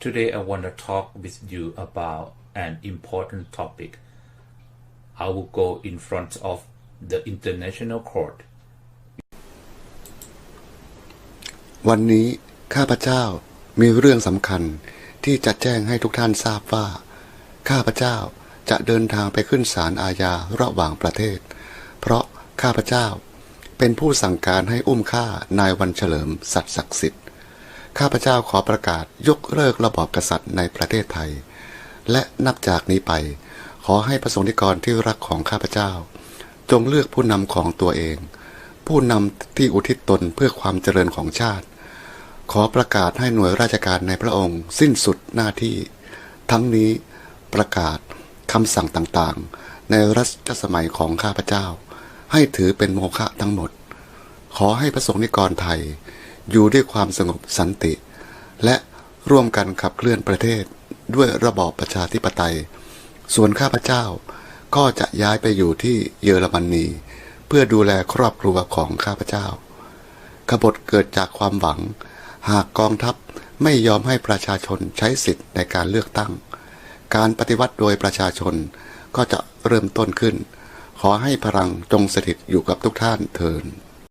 Today I want to talk with you about an important topic. I will go in front of the International Court. วันนี้ข้าพเจ้ามีเรื่องสำคัญที่จะแจ้งให้ทุกท่านทราบว่า ข้าพเจ้าจะเดินทางไปขึ้นศาลอาญาระหว่างประเทศ เพราะข้าพเจ้าเป็นผู้สั่งการให้อุ้มฆ่านายวันเฉลิมสัตย์ศักดิ์สิทธิ์ ข้าพเจ้าขอประกาศยกเลิกระบอบกษัตริย์ในประเทศไทย และนับจากนี้ไป ขอให้ประสงค์นิกรที่รักของข้าพเจ้า จงเลือกผู้นำของตัวเอง ผู้นำที่อุทิศตนเพื่อความเจริญของชาติ ขอประกาศให้หน่วยราชการในพระองค์ สิ้นสุดหน้าที่ ทั้งนี้ประกาศคำสั่งต่างๆ ในรัชสมัยของข้าพเจ้า ให้ถือเป็นโมฆะทั้งหมด ขอให้พระสงฆ์นิกรไทย อยู่ด้วยความสงบสันติ และร่วมกันขับเคลื่อนประเทศด้วยระบอบประชาธิปไตย ส่วนข้าพเจ้าก็จะย้ายไปอยู่ที่เยอรมนีเพื่อดูแลครอบครัวของข้าพเจ้า ขบฏเกิดจากความหวัง หากกองทัพไม่ยอมให้ประชาชนใช้สิทธิ์ในการเลือกตั้ง การปฏิวัติโดยประชาชนก็จะเริ่มต้นขึ้น ขอให้พลังจงสถิตอยู่กับทุกท่านเทิน